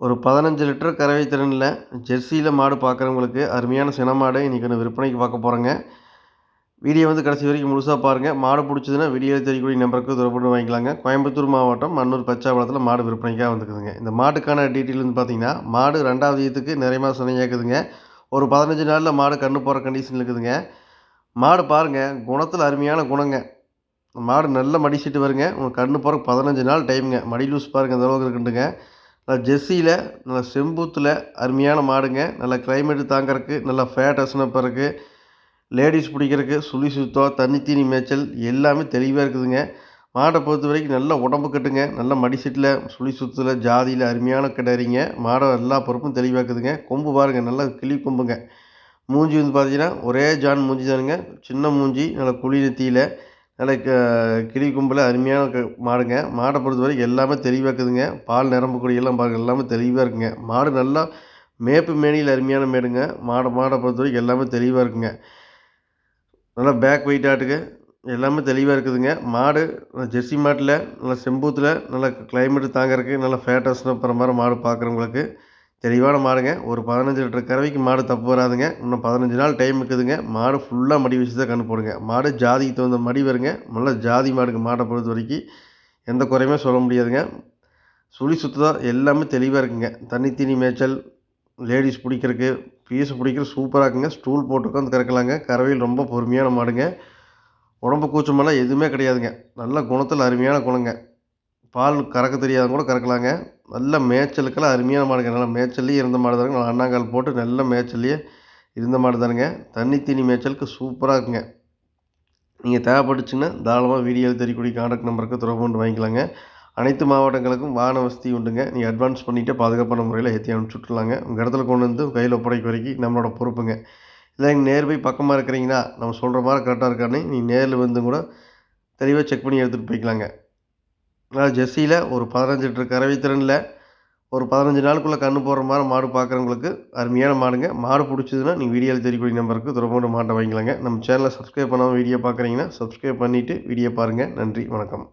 ஒரு பதினஞ்சு லிட்டர் கறவை திறனில் ஜெர்சியில் மாடு பார்க்குறவங்களுக்கு அருமையான சின மாடு இன்றைக்கி ஒன்று விற்பனைக்கு பார்க்க போகிறேங்க வீடியோ வந்து கடைசி வரைக்கும் முழுசாக பாருங்கள் மாடு பிடிச்சதுன்னா வீடியோவில் தெரியக்கூடிய நம்பருக்கு தொடர்பு வாங்கிக்கலாங்க. கோயம்புத்தூர் மாவட்டம் மன்னூர் பச்சாவளத்தில் மாடு விற்பனைக்காக வந்துக்குதுங்க இந்த மாட்டுக்கான டீட்டெயில் வந்து பார்த்திங்கன்னா மாடு ரெண்டாவது ஈத்துக்கு நிறைய மாதம் சினையாக்குதுங்க ஒரு பதினஞ்சு நாளில் மாடு கண்ணு போகிற கண்டிஷன் இருக்குதுங்க. மாடு பாருங்கள் குணத்தில் அருமையான குணங்க. மாடு நல்ல மடிச்சிட்டு வருங்க. உங்களுக்கு கண்ணு போகிற பதினஞ்சு நாள் டைமுங்க மடி லூஸ் பாருங்கள் இந்த அளவுக்கு இருக்குண்டுங்க ஜெர்சியில் நல்லா செம்பூத்தில் அருமையான மாடுங்க. நல்லா கிளைமேட்டு தாங்கிறதுக்கு நல்லா ஃபேட் அசனப்பாக இருக்குது லேடிஸ் பிடிக்கிறதுக்கு சுழி சுத்தம் தண்ணி தீனி மேய்ச்சல் எல்லாமே தெளிவாக இருக்குதுங்க. மாடை பொறுத்த வரைக்கும் நல்லா உடம்பு கட்டுங்க. நல்ல மடிசெட்டில் சுழி சுத்தில் ஜாதியில் அருமையான கிடறிங்க மாடை எல்லா பொறுப்பும் தெளிவாக இருக்குதுங்க. கொம்பு பாருங்கள் நல்லா கிளி கொம்புங்க. மூஞ்சி வந்து பார்த்தீங்கன்னா ஒரே ஜான் மூஞ்சி தானுங்க. சின்ன மூஞ்சி நல்லா குழி நெத்தியில் நல்ல க கிளி கும்பில் அருமையான க மாடுங்க. மாடை பொறுத்த வரைக்கும் எல்லாமே தெளிவாக இருக்குதுங்க பால் நிரம்பு எல்லாம் பாருங்கள் எல்லாமே தெளிவாக இருக்குங்க. மாடு நல்லா மேப்பு மேனியில் அருமையான மேடுங்க. மாடை மாடை பொறுத்த வரைக்கும் எல்லாமே தெளிவாக இருக்குங்க. நல்லா பேக் வெயிட் ஆட்டுக்கு எல்லாமே தெளிவாக இருக்குதுங்க. மாடு ஜெர்சி மாட்டில் நல்லா செம்பூத்தில் நல்லா கிளைமேட்டு தாங்கிறதுக்கு நல்லா ஃபேட்டஸ்னு அப்புறம் மாதிரி மாடு பார்க்குறவங்களுக்கு தெளிவான மாடுங்க. ஒரு பதினஞ்சு லிட்டர் கறவைக்கு மாடு தப்பு வராதுங்க. இன்னும் பதினஞ்சு நாள் டைம் இருக்குதுங்க. மாடு ஃபுல்லாக மடி வச்சு தான் கண்ணு போடுங்க. மாடு ஜாதிக்கு தகுந்த மடி வருங்க. நல்லா ஜாதி மாடுங்க மாடை பொறுத்த வரைக்கும் எந்த குறையுமே சொல்ல முடியாதுங்க. சுழி சுத்தம் எல்லாமே தெளிவாக இருக்குங்க. தண்ணி தீனி மேய்ச்சல் லேடிஸ் பிடிக்கிறதுக்கு பீஸ் பிடிக்கிற சூப்பராக இருக்குங்க. ஸ்டூல் போட்டு உட்காந்து கறக்கலாங்க. கறவையில் ரொம்ப பொறுமையான மாடுங்க. உடம்பு கூச்சமெல்லாம் எதுவுமே கிடையாதுங்க. நல்ல குணத்தில் அருமையான குணங்க. பால் கறக்க தெரியாதவங்க கூட கறக்கலாங்க. நல்ல மேய்ச்சலுக்கெல்லாம் அருமையான மாடுங்க. நல்லா மேய்ச்சல்லையே இருந்த மாடு தானுங்க. நல்லா அண்ணாங்கால் போட்டு நல்ல மேய்ச்சல்லையே இருந்த மாடு தானுங்க. தண்ணி தீனி மேய்ச்சலுக்கு சூப்பராக இருக்குங்க. நீங்கள் தேவைப்பட்டுச்சுன்னா தாராளமாக வீடியோ தெரியக்கூடிய கான்டாக்ட் நம்பருக்கு தொடர்பு கொண்டு வாங்கிக்கலாங்க. அனைத்து மாவட்டங்களுக்கும் வாகன வசதி உண்டுங்க. நீங்கள் அட்வான்ஸ் பண்ணிவிட்டு பாதுகாப்பான முறையில் ஏற்றி அனுப்பிச்சுட்லாங்க உங்கள் இடத்துல கொண்டு வந்து கையில் ஒப்படைக்க வரைக்கும் நம்மளோட பொறுப்புங்க. இல்லை நீங்கள் நேர் போய் பக்கமாக இருக்கிறீங்கன்னா நம்ம சொல்கிற மாதிரி கரெக்டாக இருக்கான்னு நீங்கள் நேரில் வந்து கூட தெளிவாக செக் பண்ணி எடுத்துகிட்டு போய்க்கலாங்க. ஜெர்சியில் ஒரு பதினஞ்சு லிட்டர் கறவை திறனில் ஒரு பதினஞ்சு நாளுக்குள்ளே கண்ணு போடுற மாதிரி மாடு பார்க்குறவங்களுக்கு அருமையான மாடுங்க. மாடு பிடிச்சதுன்னா நீங்கள் வீடியோவில் தெரியக்கூடிய நம்பருக்கு தொடர்பு மாட்டை வாங்கிக்கலாங்க. நம்ம சேனலை சப்ஸ்கிரைப் பண்ணாமல் வீடியோ பார்க்குறீங்கன்னா சப்ஸ்கிரைப் பண்ணிவிட்டு வீடியோ பாருங்கள் நன்றி வணக்கம்.